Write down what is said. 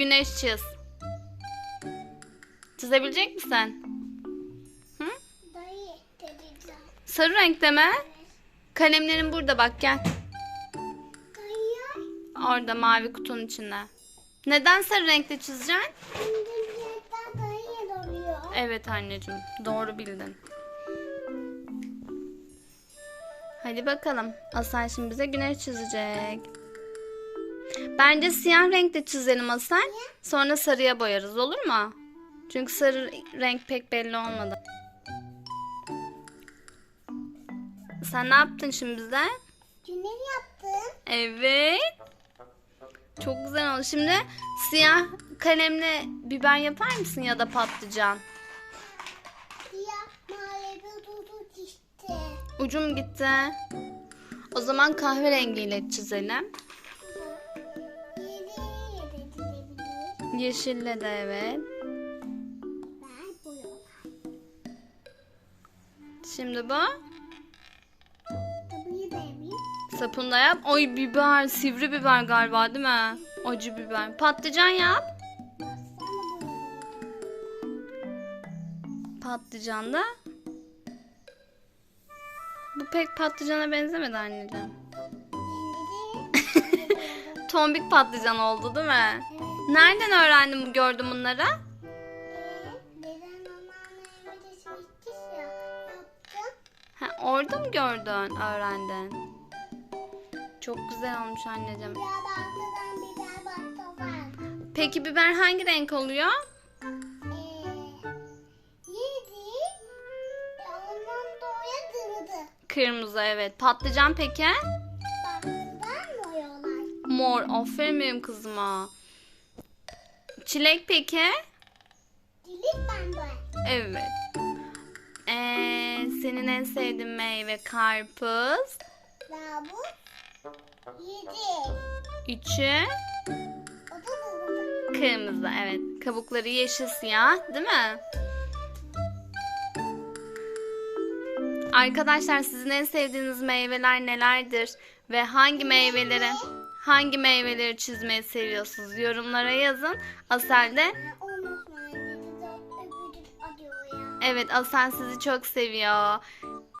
Güneş çiz. Çizebilecek misin? Dedeceğim. Sarı renkte mi? Kalemlerin burada bak gel. Orada mavi kutunun içinde. Neden sarı renkte çizeceksin? Evet anneciğim. Doğru bildin. Hadi bakalım. Asel şimdi bize güneş çizecek. Bence siyah renkte çizelim Asel. Sonra sarıya boyarız olur mu? Çünkü sarı renk pek belli olmadı. Sen ne yaptın şimdi bize? Tünel yaptım. Evet. Çok güzel oldu. Şimdi siyah kalemle biber yapar mısın ya da patlıcan? Siyah mavi dudu işte. Ucum gitti. O zaman kahverengiyle çizelim. Yeşille de evet. Şimdi bu. Sapını da yap. Oy biber. Sivri biber galiba değil mi? Acı biber. Patlıcan yap. Patlıcan da. Bu pek patlıcana benzemedi anneciğim. Tombik patlıcan oldu değil mi? Evet. Nereden öğrendin bu gördün bunları? Ee. Ha, orada mı gördün, öğrendin? Çok güzel olmuş anneciğim. Peki biber hangi renk oluyor? Ee. Kırmızı evet. Patlıcan peki? Mor. Aferin benim kızıma. Çilek peki? Ben boya. Evet. Ee, senin en sevdiğin meyve karpuz. Bu. Yedi. Dırdı. kırmızı evet. Kabukları yeşil siyah değil mi? Arkadaşlar sizin en sevdiğiniz meyveler nelerdir? Ve hangi meyveleri hangi meyveleri çizmeyi seviyorsunuz? Yorumlara yazın. Asel de ya. evet Asel sizi çok seviyor.